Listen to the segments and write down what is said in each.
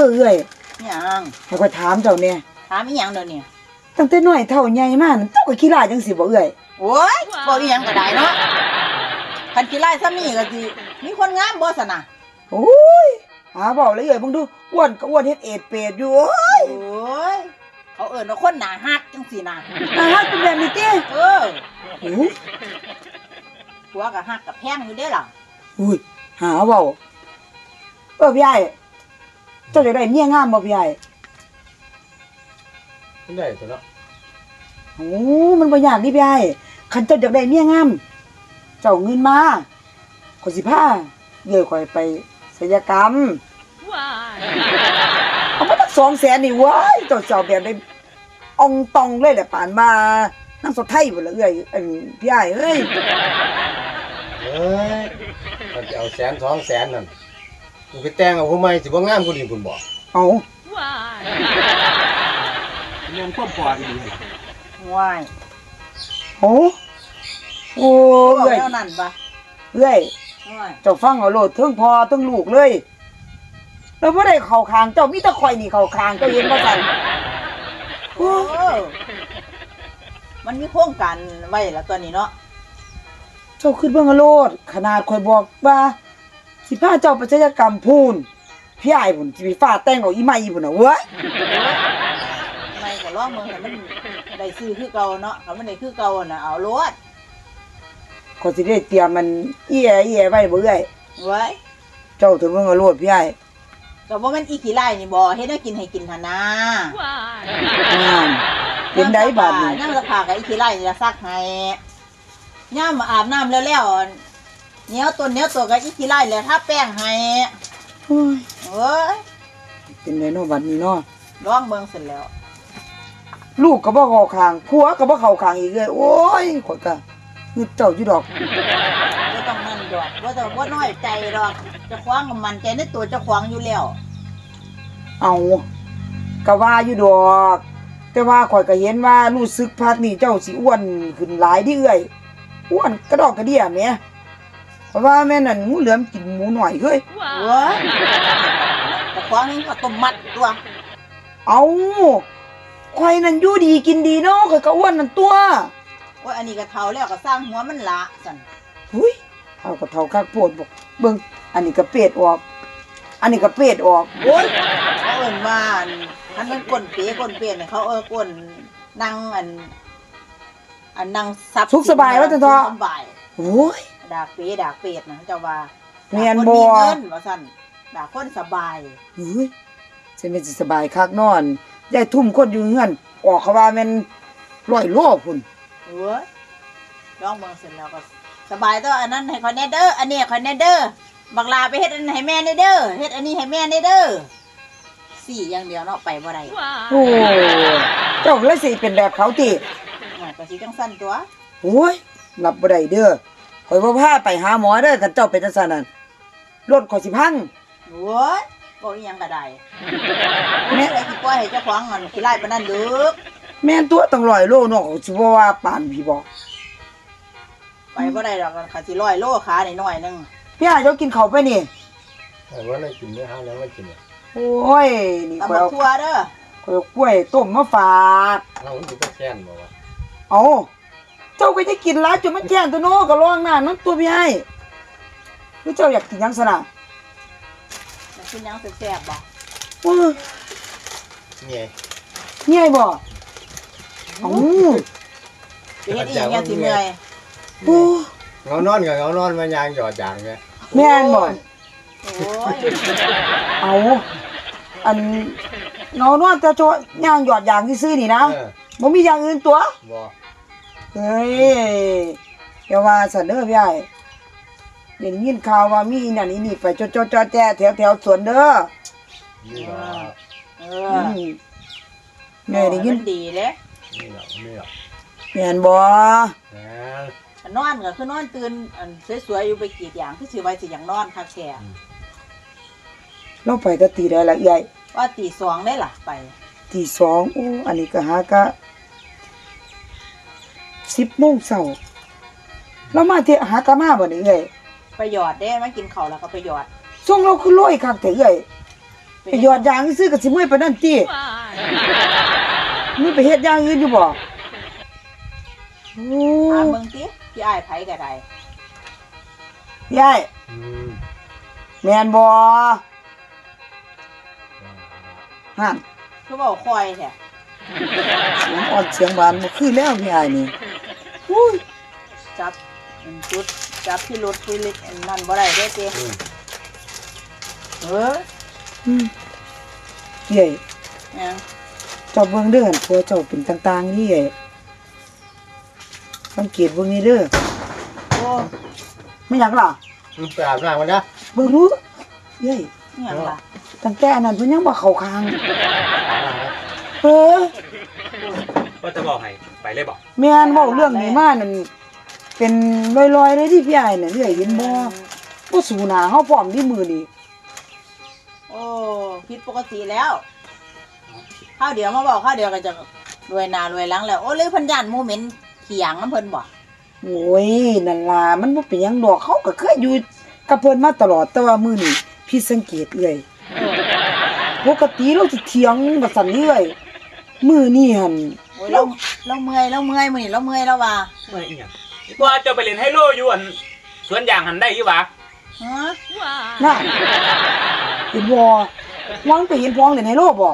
เออเอ้ยหยังให้ข้อยถามเจ้าเนี่ยถามอีหยังเดี๋ยวนี้ตั้งแต่น้อยเท่าใหญ่มานั่นเจ้าก็ขี้ลายจังสิบ่เอ้ยโอ้ยบ่อีหยังก็ได้เนาะคันขี้ไล่ซ้ำนี่ก็สิมีคนงามบ่ซั่นน่ะโอ้ยหาเว้าเลยเอ้ยเบิ่งดูอ้วนก็อ้วนเฮ็ดเอดเป็ดอยู่เอ้ยโอ้ยเขาเอิ้นว่าคนหน้าฮักจังซี่น่ะน่าฮักเป็นแบบนี้ติเออโอ้ผัวก็ฮักกับแพงอยู่เด้ล่ะอุ้ยหาเว้าเออพี่ใหญ่ เจ้าจะได้เมียงามบ่พี่ใหญ่มันได้ตัวเนาะโอ้มันบ่ยากนี่พี่ใหญ่คันเจ้าอยากได้เมียงาม เจ้าเอาเงินมาขอยสิพาเดี๋ยวข่อยไปศัลยกรรม เอามาตั้งสองแสนนี่เว้ายเจ้าเจ้าแบบได้อองตองเลยแหละป่านมานั่งสดไทยบ่ละเอ้ยอันพี่ใหญ่เอ้ย เอ้ยมันจะเอาแสนสองแสนนั่น กูไปแต่งเอาผู้ใหม่สิบ่งามกูนี่คุณบอกเอาเรื่องความปลอดดีว้ายโอ้โอ้บอกเอ้ยแล้วนั่นปะเอ้ยว้ายเจ้าฟังเอาโลดเทั้งพอเทั้งลูกเลยแล้วบ่ได้เข้าคางเจ้ามีแต่ข่อยนี่เข้าคางเจ้าเห็นบ่ซั่นโอ้มันมีโครงการไว้แล้วตัวนี้เนาะเจ้าคิดเบิ่งเอาโลดขนาดข่อยบอกว่า สิพาเจ้าไปศัลยกรรมพูนพี่ใหญ่พุ่นสิไปฟ้าแต่งเอาอีใหม่พุ่นน่ะเว้ยไม่ก็ร้องเมืองให้มันได้ซื้อคือเก่าเนาะถ้ามันได้คือเก่าน่ะเอารถข่อยสิได้เตรียมมันเอี้ยเอี้ยไว้บ่เอ้ยไว้เจ้าถึงเบิ่งเอาโลดพี่ใหญ่ก็บ่แม่นอีขี้ไล่นี่บ่เฮ็ดให้กินให้กินหั่นนะงานเป็นได้บาดนี้ย่ามสภากับอีขี้ไล่นี่ละซักให้ย่ามอาบน้ำแล้วแล้ว เหนียวตัวเหนียวตัวกับอีขี้ไล่แล้วถ้าแป้งให้โอ้ยเอ้ยเป็นไงเนาะบัดนี้เนาะร้องเมืองเสร็จแล้ว ลูกก็บ่เข้าข้างผัวก็บ่เข้าข้างอีกเลยโอ้ยข่อยก็คือเจ้าอยู่ดอกบ่ต้องนั่นดอกบ่ต้องบ่น้อยใจดอกเจะคว้าของมันใจในตัวเจะคว้าของอยู่แล้วเอาก็ว่าอยู่ดอก แต่ว่าข่อยก็เห็นว่ารู้สึกพักนี้เจ้าสิอ้วนขึ้นหลายเดิเอ้ยอ้วนกระดอกกระเดี่ยแหม เพราะว่าแม่นั่นงูเหลือมกินหมูหน่อยเฮ้ยเว้ยเจะคว้าของนี่ก็ต้มมัดตัว เอาข่อยนั่นอยู่ดีกินดีเนาะข่อยก็อ้วนนั่นตัวโอ้ยอันนี้ก็เฒ่าแล้วก็สร้างหัวมันละสั่นหุยเฮาก็เท่าคักโพดบอกเบิ่งอันนี้ก็เป็ดออก อันนี้ก็เป็ดออกโอ้ยเขาเอิ้นว่าอันคันมันก้นเป๋ก้นเปลี่ยนเขาเออก้นนั่งอัน อันนั่งซับสุขสบายว่าจะทอสุขสบาย โอ้ย ดากเป๋ดากเป็ดนะเจ้าว่าแม่นดากบ่คนมีเงินว่าสั่นดากคนสบายเฮ้ยฉันเป็นสิสบายคักนอนยายทุ่มคนอยู่เฮือนออกเขาว่าแม่นร้อยโลพุ่นเว้ยร้องเมืองเสร็จแล้วก็สบายตัวอันนั้นให้คอยแนเด้ออันนี้ให้คอยแนเด้อบักลาไปเฮ็ดอันนนให้แม่แนเด้อเฮ็ดอันนี้ให้แม่แนเด้อสี่อย่างเดียวเนาะไปบ่ได้ โอ้เจ้าเลยสิเป็นแบบเขาติหน่อยก็สิจังสั้นตัวโอ้ยรับบ่ได้เด้อ ข่อยบ่พาไปหาหมอเด้อคันเจ้าเป็นจังซั่นนั่นรถข่อยสิพัง โว้ยบ่อีหยังก็ได้แม่ไอ้ที่ปล่อยให้เจ้าของมันขี้ไล่ปานนั้นเด้อแม่นตัวตั้งร้อยโลเนาะเขาสิบ่ว่าปานพี่บ่ไปบ่ได้ดอกคันสิร้อยโลขาหน่อยๆนึงพี่อาเจ้ากินข้าวไปนี่แต่ว่าได้กินได้ห้าแล้วไม่กินเนี่ยโอ้ยนี่ตำข่อยบักเอาทั่วเด้อข่อยเอากล้วยต้มมาฝากเรามันสิไปแค้นบ่วะเอา เจ้าก็จะกินหลายจนมันแจ้งตัวโน้ก็ร้องหน้านั้นตัวพี่ให้หรือเจ้าอยากกินหยังสนะมันกินหยังแซ่บๆบ่โอ้ยเนี่ยเงี้ยบ่เอ้าไปเฮ็ดอีหยังยังสิเมื่อยโอ้เงานอนกับเงานอนมายางหยอดยางเนี่ยแม่นบ่โอ้ยเอาอันเงานอนแต่โจย่างหยอดยางที่ซื้อๆนี่นะเออบ่มีอย่างอื่นตัวบ่ เฮ้ยอย่าว่าสันเด้อพี่ไอ้เด่นยินข่าวว่ามีนั่นนี่นี่ไปจดๆจอแจ้แถวแถวๆสวนเด้อนี่หรอเออือมแม่ได้ยินมัดีเด้นี่หรอนี่หรอแม่นบ่แหมนอนก็คือนอนตื่นอันสวยๆอยู่ไปกรีดยางคือสิไว้สิหยังนอนคักแก่เราไปแตะตีได้ละเอ้ยว่าตีสองได้ล่ะไปตีสองโอ้อันนี้ก็หากะ สิบโมงเช้าเรามาเที่ยหากะมาบ่นี่เอ้ยไปหยอดเด้มากินข้าวแล้วก็ไปหยอดส่งเราคือรวยคักแต่เอ้ยไปหยอดยางซื้อกับสิมื้อไปนั่นติมึงไปเฮ็ดอย่างอื่นอยู่บ่โอ้ถามเบิ่งติพี่อ้ายไผก็ได้ยายอืมแม่นบ่หั่นคือเว้าคอยแท้ เสียงอ่อนเสียงหวานบ่คือแล้วพี่อ้ายนี่อุ้ยจับอันจุดจับที่รถที่ลิอันนั่นบ่ได้เด้อติอืมเอออืมเย้ยเนี่ยเจ้าเบิ่งเด้อหั่นตัวเจ้าเป็นต่างๆนี่เอ้ยสังเกตเบิ่งนี่เด้อโอ้ไม่หยังล่ะมึงไปอาบน้ำกันนะเบิ่งรู้เย้ยอิหยังล่ะตั้งแต่อันนั้นเพิ่นยังบ่เข้าคางอาบน้ำนะ เออก็จะบอกให้ไปเลยบอกแม่นเว้าเรื่องนี้มานั่นเป็นลอยๆเลยที่พี่อ้ายน่ะเรื่อยเห็นบ่บ่สู้หน้าเฮาพร้อมที่มือนี่โอ้ผิดปกติแล้วข้าวเดียวมาบอกข้าวเดียวก็จะรวยหนารวยหลังแล้วโอ้เลยเพิ่นย่านโมเมนต์ขี้หยังน้ำเพิ่นบ่โอ้ยนั่นล่ะมันบ่เป็นหยังดอกเขาก็เคยอยู่กับเพิ่นมาตลอดแต่ว่ามื้อนี้พี่สังเกตเอื้อยเออปกติเราสิเถียงบ่สั่นเรื่อย มื้อนี้หั่นโอ้ยเราเราเมื่อยเราเมื่อยมื้อนี้เราเมื่อยแล้วว่าเมื่ออีหยังว่าจะไปเล่นไฮโลอยู่อันสวนยางหันได้ยี่หวะฮะน่ะเห็นบ่วังไปเห็นพ้องเล่นไฮโลบ่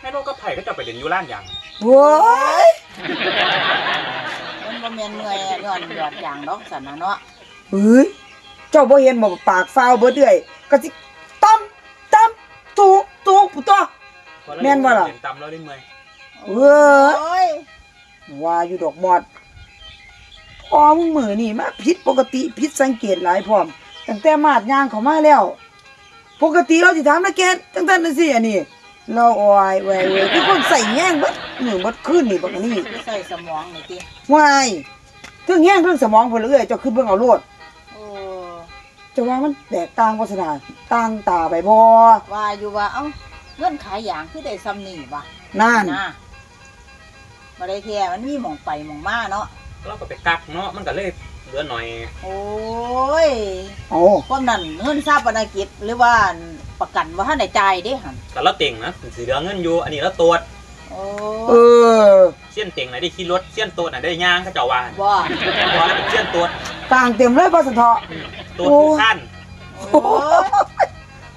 ไฮโลก็ไผ่ก็จะไปเล่นอยู่ร้านยางเว้ยมันบ่แม่นเมื่อยย้อนยอดอย่างดอกสันนะเนาะเฮ้ยเจ้าบ่เห็นบ่ปากฟาวเบิดเรื่อยก็สิตํตํตูตูปุตอแม่นบ่ล่ะ เล่นตำแล้วได้เมื่อย เว้ยโอ้ยว่าอยู่ดอกมอดพอมึงมือนี่มาผิดปกติผิดสังเกตหลายพร้อมตั้งแต่มาดย่างเขามาแล้ว ปกติเราสิถามนะแกตั้งแต่นั้นสิอันนี้เราออยแหวเวยคือคนใส่แย่งเบัดมือเบัดขึ้นนี่บักอันนี้คือใส่สมองนี่ติวายเรื่องแย่งเรื่องสมองเพิ่นเอ้อยเจ้าคือเบิ่งเอาโลดโอ้เจ้าว่ามันแตกต่างวัฒนาต่างตาไปบ่ว่าอยู่ว่าเอ้าเงินขายอย่างคือได้ซ้ำนี่วะนั่นนะ บ่ได้แท้มันมีหม่องไปหม่องมาเนาะ เราก็ไปกักเนาะมันก็เลยเหลือหน่อยโอ้ยโอ้ความนั้นเงินทราบวรรณกิจหรือว่าประกันว่าท่านได้จ่ายเด้หั่นแต่เราเต่งนะสีเหลือเงินอยู่อันนี้เราตรวจโอ้เออ เสี้ยนเต่งไหนได้ขี่รถเสี้ยนตัวไหนได้ย่างเขาเจ้าว่าบ่พอแล้วเป็นเสี้ยนตัวต่างเต็มเลยบ่สะเทาะ ตัวผู้ขั้นโอ้ย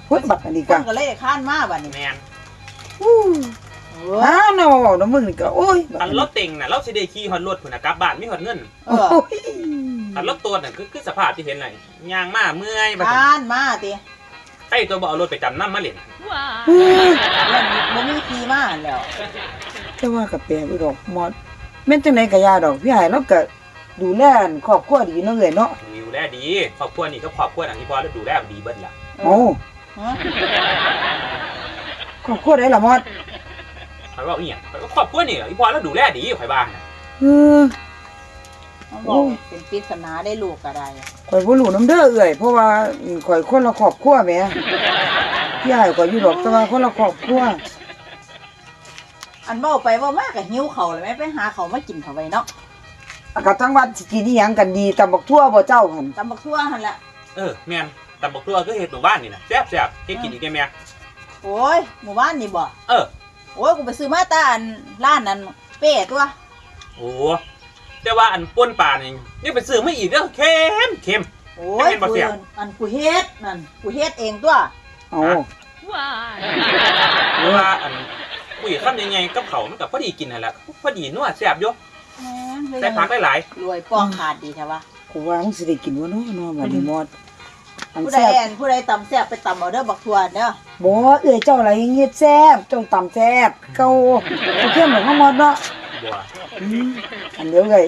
พุดบักอันนี้คก็นก็เลยข้านมาบัดนี้แมนอู้ โอ้ยอ้าวน้ำน้ำมึงนี่ก็โอ้ยอันเราเต่งน่ะเราสิได้ขี่ฮอดรถพุ่นน่ะกลับบ้านมีฮอดเงินเอโอ้อยอันเราตัวน่ะคือคือสภาพที่เห็นน่ะย่างมาเมื่อยบัดข้านมาติไอ้ตัวบ่เอารถไปจำนำมาเล่นเฮ้ยเรื่องบ่มีขี่มาหั่นแล้วแต่ว่ากับแปลบ่ดอกหมอดแม่นจังไดก็ยาดอกพี่หายเราก็ดูแลครอบครัวดีเนาะเอ้ยเนาะดูแลดีครอบครัวนี่ก็ครอบครัวอันที่พอแล้วดูแลดีเบิดล่ะโอ้ฮะครอบครัวได้ล่ะหมอด ข่อยว่าอีหยังข่อยก็ครอบครัวนี่อีพอแล้วดูแลดีข่อยบ้าน่ะเออมันบอกเป็นปริศนาได้ลูกก็ได้ข่อยบ่รู้นำเด้อเอ้ยเพราะว่าอืมข่อยคนละครอบครัวแหมพี่หายก็อยู่ดอกแต่ว่าคนละครอบครัวอันเว้าไปเว่ามากก็หิวเขาวเลยแม่ไปหาเขาวมากินเขาไว้เนาะอากาศทั้งวันสิกินอีหยังกันดีตำบักทั่วบ่เจ้าหั่นตำบักทั่วหั่นแหละเออแม่นแต่บอกตัวก็เฮ็ดหมู่บ้านนี่น่ะแซ่บแซ่บเฮ็ดกินอีกได้แม่โอ้ยหมู่บ้านนี่บ่เออ โอ้ยกูไปซื้อมาแตาอันร้านนั้นเป้ตัว โอ้แต่ว่าอันป่นปลานี่นี่ไปซื้อมาอีกเด้อเค็มเค็ม โอ้ยให้มันบ่กูเสียบอันกูเฮ็ดนั่นกูเฮ็ดเองตัวเอาเพราะว่าอันคุยคำยังไงกับเขาวมันก็พอดีกินนั่นแหละพอดีนัวแซ่บอยู่แหมเลยใส่ผักหลายรวยป้องขาดดีใช่ปะกูว่ามึงสิได้กินบ่เนาะเนาะบัดนี้หมอด อันผู้ใดแซ่บแอนผู้ใดตำแซ่บไปตำเอาเด้อบักทั่วเด้อบ่เอ้ยเจ้าอะไรเฮ็ดแซ่บเจ้าตำแซ่บเก่าเอาเข้มเหมือนของหมอดเนาะๆบัวอืมอันเดียวเลย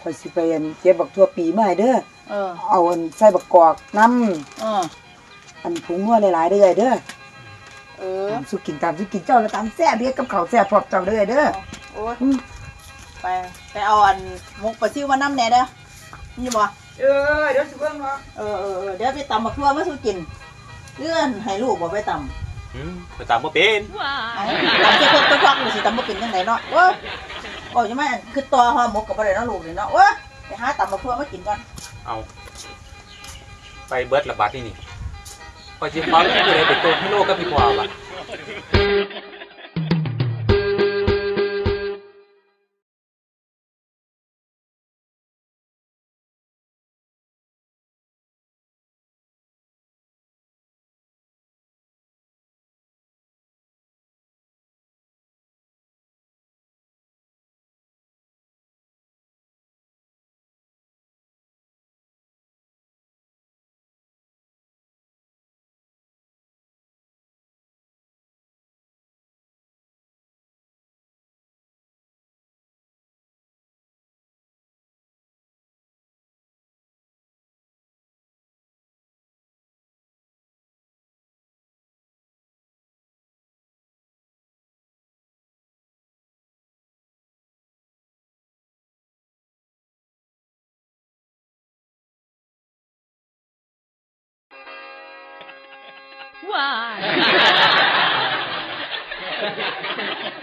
พอยสิไปอันเก็บบักทั่วปีมาให้เด้อเออเอาอันใส่บักกอกน้เออำอันผงนัวหลายๆเด้อเด้อเออสุกินตามสุกินเจ้าแล้วตามแซ่บเฮ็ดกับข้าวแซ่บพร้อมเจ้าเด้อเด้อโอ้ยอืมไปไปเอาอันมุกปลาซิวมาน้ำแหน่เด้อนี่บ่ เออเดี๋ยวสิเบิ่งเนาะเออเออเออเดี๋ยวไปตำบักทั่วมาสู้กินเลื่อนให้ลูกบ่ไปตำอืมไปตามบ่เป็นเอาตำเจ้าพวกเจ้าพวกนี่สิตำบ่เป็นจังไดเนาะโอ้ยโอ้ยยังไงคือตัวห่อหมกกับบ่ได้เนาะลูกนี่เนาะโอ้ยไปหาตำบักทั่วมากินก่อนเอา ไปเบิดละบาดนี่นี่พอสิพอแล้วผู้ใดไปโตให้โลกกับพี่พ่อว่ะ Why?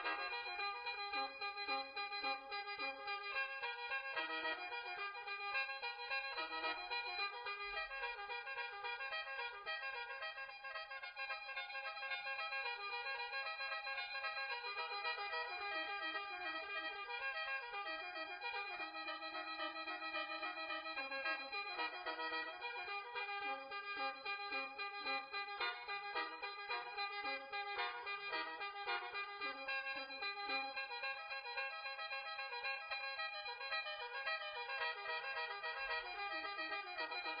thank you